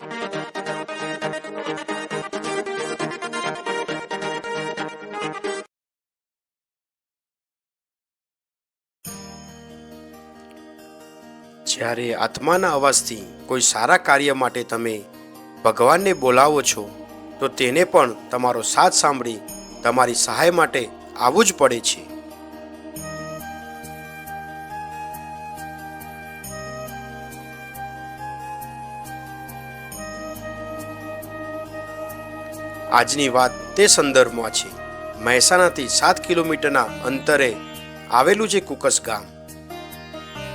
જ્યારે આત્માના અવાજથી કોઈ સારા કાર્ય માટે તમે ભગવાનને બોલાવો છો, તો તેને પણ તમારો સાથ સાંભળી તમારી સહાય માટે આવવું જ પડે છે. આજની વાત તે સંદર્ભમાં છે. મહેસાણાથી સાત કિલોમીટરના અંતરે આવેલું છે કુકસ ગામ.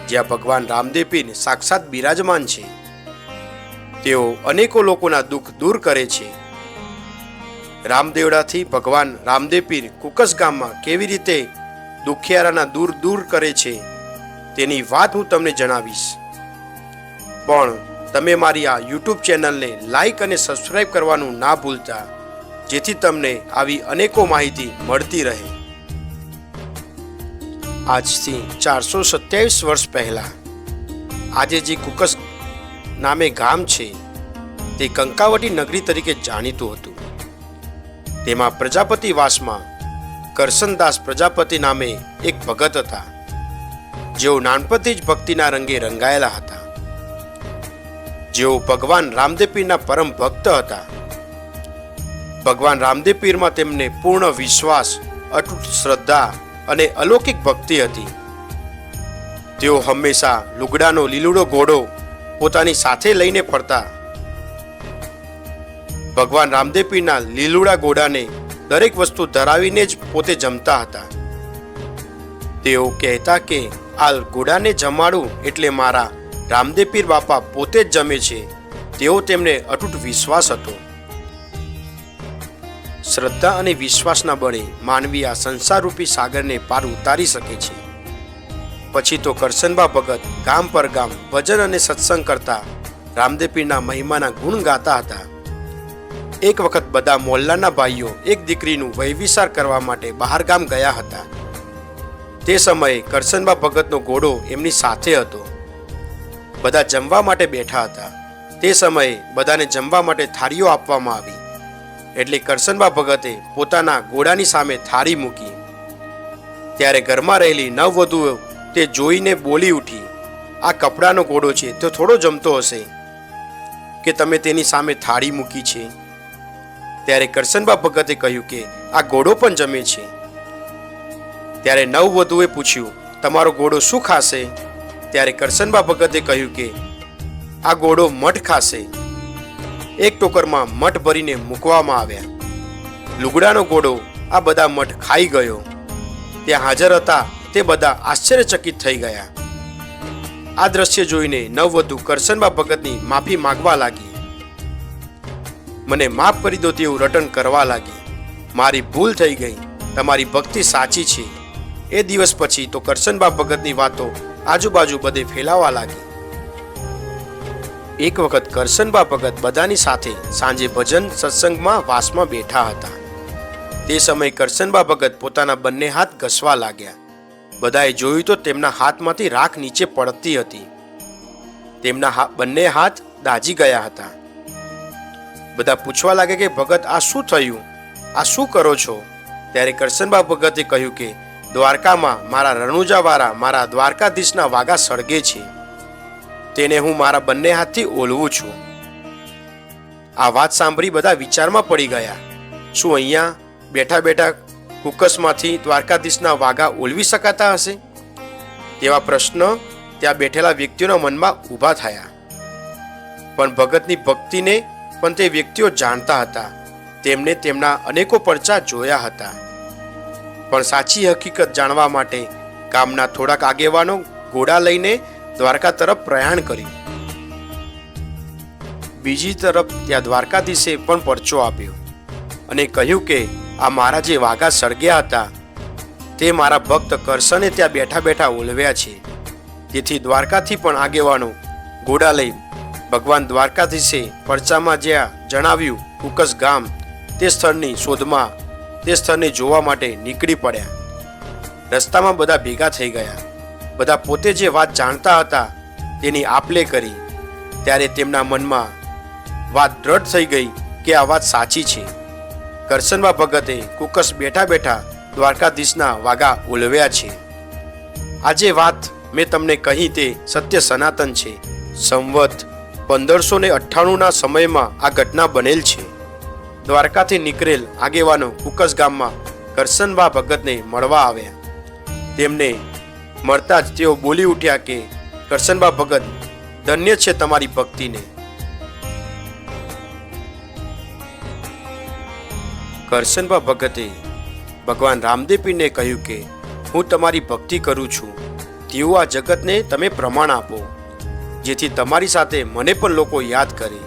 જ્યાં ભગવાન રામદેવ પીર સાક્ષાત બિરાજમાન છે. તેઓ અનેકો લોકોના દુઃખ દૂર કરે છે. રામદેવડાથી ભગવાન રામદેવ પીર કુકસ ગામમાં કેવી રીતે દુખિયારાના દૂર દૂર કરે છે, તેની વાત હું તમને જણાવીશ. પણ તમે મારી આ યુટ્યુબ ચેનલને લાઈક અને સબસ્ક્રાઈબ કરવાનું ના ભૂલતા. જેથી તમને આવી અનેકો માહિતી મળતી રહે. આજથી ચારસો સત્યાવીસ વર્ષ પહેલાં આજે જે કુકસ નામે ગામ છે, તે કંકાવટી નગરી તરીકે જાણીતું હતું. તેમાં પ્રજાપતિ વાસમાં કરસનદાસ પ્રજાપતિ નામે એક ભગત હતા. જેઓ નાનપણથી જ ભક્તિના રંગે રંગાયેલા હતા. જેઓ ભગવાન રામદેવપીના પરમ ભક્ત હતા. ભગવાન રામદેવ પીરમાં તેમને પૂર્ણ વિશ્વાસ અતૂટ શ્રદ્ધા અને અલૌકિક ભક્તિ હતી. તેઓ હંમેશા લુગડાનો લીલુડો ઘોડો પોતાની સાથે લઈને ફરતા. ભગવાન રામદેવ પીરના લીલુડા ઘોડાને દરેક વસ્તુ ધરાવીને જ પોતે જમતા હતા. તેઓ કહેતા કે આ ઘોડાને જમાડું એટલે મારા રામદેવ પીર બાપા પોતે જ જમે છે. તેઓ તેમને અતૂટ વિશ્વાસ હતો. શ્રદ્ધા અને વિશ્વાસના બળે માનવી આ સંસારરૂપી સાગરને પાર ઉતારી શકે છે. પછી તો કરશનબા ભગત ગામ પર ગામ ભજન અને સત્સંગ કરતા રામદેવપીરના મહિમાના ગુણ ગાતા હતા. એક વખત બધા મોહલ્લાના ભાઈઓ એક દીકરીનું વૈવિસાર કરવા માટે બહાર ગામ ગયા હતા. તે સમયે કરશનબા ભગતનો ઘોડો એમની સાથે હતો. બધા જમવા માટે બેઠા હતા. તે સમયે બધાને જમવા માટે થાળીઓ આપવામાં આવી. એટલે કરસનબા ભગતે પોતાના ઘોડાની સામે થાળી મૂકી. ત્યારે ઘરમાં રહેલી નવવધુઓ તે જોઈને બોલી ઉઠી, આ કપડાનો ઘોડો છે, તો થોડો જમતો હશે કે તમે તેની સામે થાળી મૂકી છે? ત્યારે કરશનબા ભગતે કહ્યું કે, આ ઘોડો પણ જમે છે. ત્યારે નવવધુએ પૂછ્યું, તમારો ઘોડો શું ખાશે? ત્યારે કરશનબા ભગતે કહ્યું કે, આ ઘોડો મઠ ખાશે. એક ટોકરમાં મઠ ભરીને મૂકવામાં આવ્યા. લુગડાનો ઘોડો આ બધા મઠ ખાઈ ગયો. ત્યાં હાજર હતા તે બધા આશ્ચર્યચકિત થઈ ગયા. આ દ્રશ્ય જોઈને નવવધુ કરશનબા ભગતની માફી માંગવા લાગી. મને માફ કરી દો તેવું રટન કરવા લાગી. મારી ભૂલ થઈ ગઈ. તમારી ભક્તિ સાચી છે. એ દિવસ પછી તો કરશનબા ભગતની વાતો આજુબાજુ બધે ફેલાવા લાગી. એક વખત કરશનબા ભગત બધાની સાથે સાંજે ભજન સત્સંગમાં વાસમાં બેઠા હતા. તે સમયે કરસનબા ભગત પોતાના બંને હાથ ઘસવા લાગ્યા. બધાએ જોયું તો તેમના હાથમાંથી રાખ નીચે પડતી હતી. તેમના બંને હાથ દાજી ગયા હતા. બધા પૂછવા લાગે કે, ભગત, આ શું થયું? આ શું કરો છો? ત્યારે કરશનબા ભગતે કહ્યું કે, દ્વારકામાં મારા રણુજાવાળા, મારા દ્વારકાધીશના વાગા સળગે છે. તેને હું મારા બંને હાથથી ઓલવું છું. આ વાત સાંભળી બધા વિચારમાં પડી ગયા. શું અહીંયા બેઠા બેઠા કુકસમાંથી દ્વારકાધીશના વાઘા ઓલવી શકાતા હશે? તેવા પ્રશ્ન ત્યાં બેઠેલા વ્યક્તિઓના મનમાં ઊભા થયા. પણ ભગતની ભક્તિને પણ તે વ્યક્તિઓ જાણતા હતા. તેમને તેમના અનેકો પરચા જોયા હતા. પણ સાચી હકીકત જાણવા માટે ગામના થોડાક આગેવાનો ઘોડા લઈને દ્વારકા તરફ પ્રયાણ કર્યું. બીજી તરફ ત્યાં દ્વારકાધીશે પણ પરચો આપ્યો અને કહ્યું કે, આ મારા જે વાઘા સળગ્યા હતા, તે મારા ભક્ત કરશને ત્યાં બેઠા બેઠા ઓલવ્યા છે. તેથી દ્વારકાથી પણ આગેવાનો ઘોડા લઈ ભગવાન દ્વારકાધીશે પરચામાં જ્યાં જણાવ્યું, કુકસ ગામ, તે સ્થળની શોધમાં, તે સ્થળને જોવા માટે નીકળી પડ્યા. રસ્તામાં બધા ભેગા થઈ ગયા. બધા પોતે જે વાત જાણતા હતા, તેની આપલે કરી. ત્યારે તેમના મનમાં વાત દ્રઢ થઈ ગઈ કે આ વાત સાચી છે. કરશનબા ભગતે કુકસ બેઠા બેઠા દ્વારકાધીશના વાગા ઉલવ્યા છે. આજે વાત મેં તમને કહી તે સત્ય સનાતન છે. સંવત પંદરસો ને અઠ્ઠાણુંના સમયમાં આ ઘટના બનેલ છે. દ્વારકાથી નીકળેલ આગેવાનો કુકસ ગામમાં કરશનબા ભગતને મળવા આવ્યા. તેમને મળતા જ તેઓ બોલી ઉઠ્યા કે, કરશનબા ભગત, ધન્ય છે તમારી ભક્તિને. કરશનબા ભગતે ભગવાન રામદેવીને કહ્યું કે, હું તમારી ભક્તિ કરું છું. તેવું આ જગતને તમે પ્રમાણ આપો, જેથી તમારી સાથે મને પણ લોકો યાદ કરે.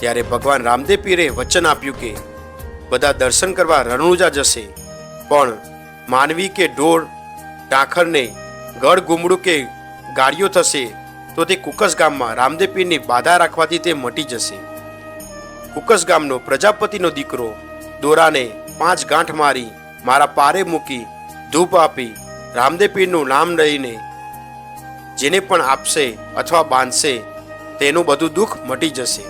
ત્યારે ભગવાન રામદેવ પીરે વચન આપ્યું કે, બધા દર્શન કરવા રણુજા જશે, પણ માનવી કે ઢોર ડાખરને ગઢ ગુમડું કે ગાડીઓ થશે તો તે કુકસ ગામમાં રામદેવ પીરની બાધા રાખવાથી તે મટી જશે. કુકસ ગામનો પ્રજાપતિનો દીકરો દોરાને પાંચ ગાંઠ મારી મારા પારે મૂકી ધૂપ આપી રામદેવ પીરનું નામ લઈને જેને પણ આપશે અથવા બાંધશે તેનું બધું દુઃખ મટી જશે.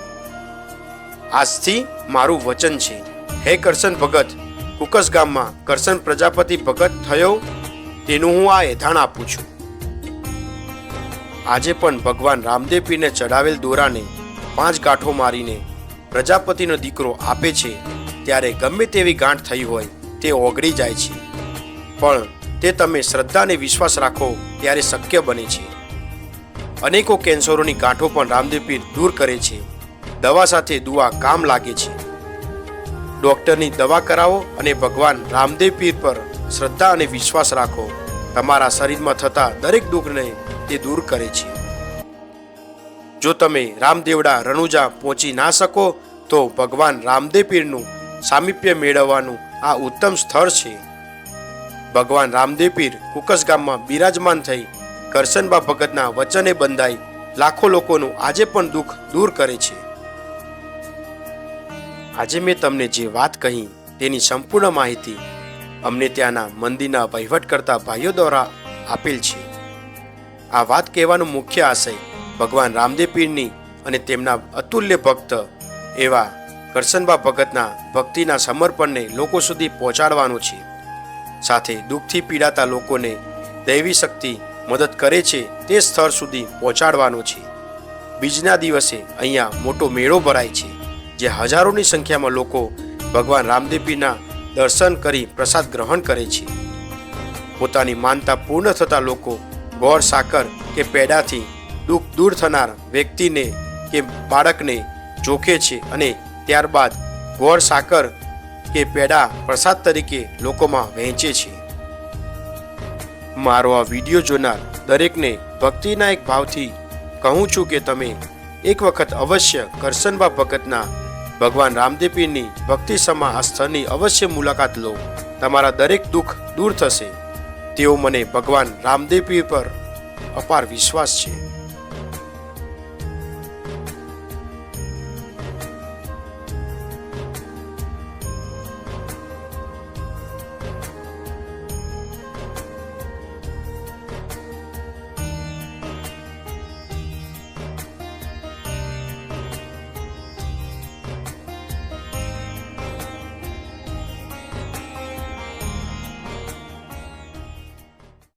આજથી મારું વચન છે. હે કરશન ભગત, કુકસ ગામમાં કરશન પ્રજાપતિ ભગત થયો તેનું હું આ એધાણ આપું છું. આજે પણ ભગવાન રામદેવ પીરને ચડાવેલ દોરાને પાંચ ગાંઠો મારીને પ્રજાપતિનો દીકરો આપે છે, ત્યારે ગમે તેવી ગાંઠ થઈ હોય તે ઓગળી જાય છે. પણ તે તમે શ્રદ્ધાને વિશ્વાસ રાખો ત્યારે શક્ય બને છે. અનેકો કેન્સરોની ગાંઠો પણ રામદેવ પીર દૂર કરે છે. દવા સાથે દુઆ કામ લાગે છે. ડોક્ટરની દવા કરાવો અને ભગવાન રામદેવ પીર પર શ્રદ્ધા અને વિશ્વાસ રાખો. તમારા શરીરમાં થતા દરેક દુઃખને તે દૂર કરે છે. જો તમે રામદેવડા રણુજા પહોંચી ના શકો, તો ભગવાન રામદેવ પીરનું સામીપ્ય મેળવવાનું આ ઉત્તમ સ્થળ છે. ભગવાન રામદેવ પીર કુકસ ગામમાં બિરાજમાન થઈ કરશનબા ભગતના વચને બંધાઈ લાખો લોકોનું આજે પણ દુઃખ દૂર કરે છે. આજે મેં તમને જે વાત કહી તેની સંપૂર્ણ માહિતી અમને ત્યાંના મંદિરના વહીવટ કરતા ભાઈઓ દ્વારા આપેલ છે. આ વાત કહેવાનો મુખ્ય આશય ભગવાન રામદેવ પીરની અને તેમના અતુલ્ય ભક્ત એવા કરશનબા ભગતના ભક્તિના સમર્પણને લોકો સુધી પહોંચાડવાનું છે. સાથે દુઃખથી પીડાતા લોકોને દૈવી શક્તિ મદદ કરે છે તે સ્થળ સુધી પહોંચાડવાનું છે. બીજના દિવસે અહીંયા મોટો મેળો ભરાય છે જે હજારોની સંખ્યામાં લોકો ભગવાન રામદેવપીના દર્શન કરી પ્રસાદ ગ્રહણ કરે છે. પોતાની માનતા પૂર્ણ થતા લોકો ગોળ સાકર કે પેડાથી દુઃખ દૂર થનાર વ્યક્તિને કે બાળકને જોખે છે અને ત્યારબાદ ગોળ સાકર કે પેડા પ્રસાદ તરીકે લોકોમાં વહેંચે છે. મારો આ વીડિયો જોનાર દરેકને ભક્તિના એક ભાવથી કહું છું કે તમે એક વખત અવશ્ય કરશનબા ભગતના ભગવાન રામદેવપીરની ભક્તિ સમા સ્થળની અવશ્ય મુલાકાત લો. તમારા દરેક દુઃખ દૂર થશે. તેવો મને ભગવાન રામદેવપીર પર અપાર વિશ્વાસ છે.